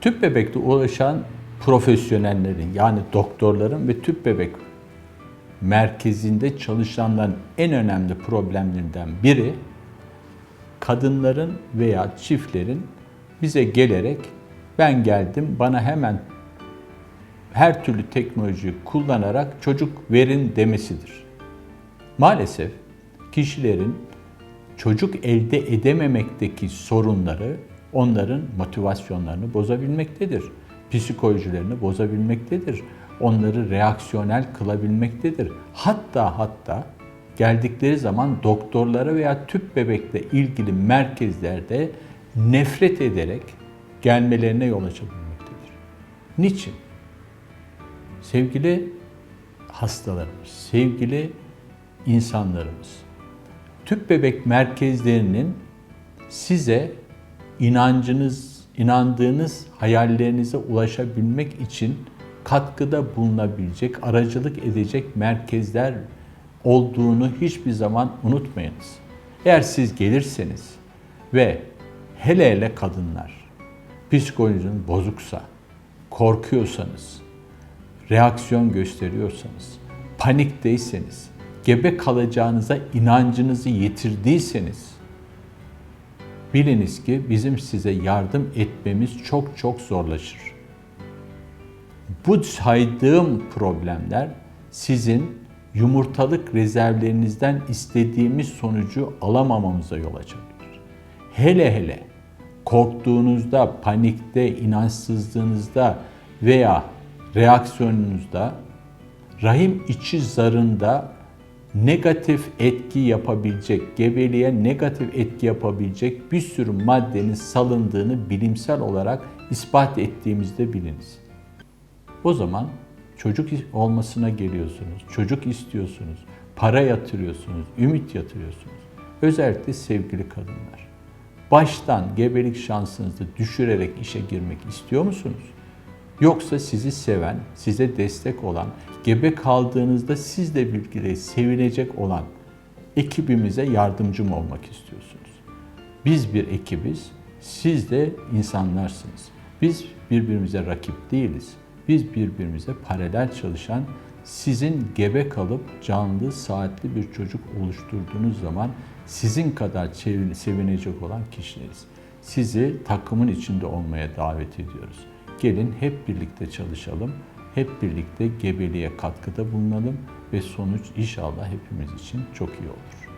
Tüp bebekte ulaşan profesyonellerin yani doktorların ve tüp bebek merkezinde çalışanların en önemli problemlerinden biri kadınların veya çiftlerin bize gelerek ben geldim bana hemen her türlü teknolojiyi kullanarak çocuk verin demesidir. Maalesef kişilerin çocuk elde edememekteki sorunları onların motivasyonlarını bozabilmektedir. Psikolojilerini bozabilmektedir. Onları reaksiyonel kılabilmektedir. Hatta hatta geldikleri zaman doktorlara veya tüp bebekle ilgili merkezlerde nefret ederek gelmelerine yol açabilmektedir. Niçin? Sevgili hastalarımız, sevgili insanlarımız, tüp bebek merkezlerinin size inancınız, inandığınız hayallerinize ulaşabilmek için katkıda bulunabilecek, aracılık edecek merkezler olduğunu hiçbir zaman unutmayınız. Eğer siz gelirseniz ve hele hele kadınlar psikolojinin bozuksa, korkuyorsanız, reaksiyon gösteriyorsanız, panikteyseniz, gebe kalacağınıza inancınızı yitirdiyseniz biliniz ki bizim size yardım etmemiz çok çok zorlaşır. Bu saydığım problemler sizin yumurtalık rezervlerinizden istediğimiz sonucu alamamamıza yol açabilir. Hele hele korktuğunuzda, panikte, inançsızlığınızda veya reaksiyonunuzda rahim içi zarında negatif etki yapabilecek, gebeliğe negatif etki yapabilecek bir sürü maddenin salındığını bilimsel olarak ispat ettiğimizde biliniz. O zaman çocuk olmasına geliyorsunuz, çocuk istiyorsunuz, para yatırıyorsunuz, ümit yatırıyorsunuz. Özellikle sevgili kadınlar. Baştan gebelik şansınızı düşürerek işe girmek istiyor musunuz? Yoksa sizi seven, size destek olan, gebe kaldığınızda sizle birlikte sevinecek olan ekibimize yardımcı mı olmak istiyorsunuz? Biz bir ekibiz, siz de insanlarsınız. Biz birbirimize rakip değiliz. Biz birbirimize paralel çalışan, sizin gebe kalıp canlı, saatli bir çocuk oluşturduğunuz zaman sizin kadar sevinecek olan kişileriz. Sizi takımın içinde olmaya davet ediyoruz. Gelin hep birlikte çalışalım, hep birlikte gebeliğe katkıda bulunalım ve sonuç inşallah hepimiz için çok iyi olur.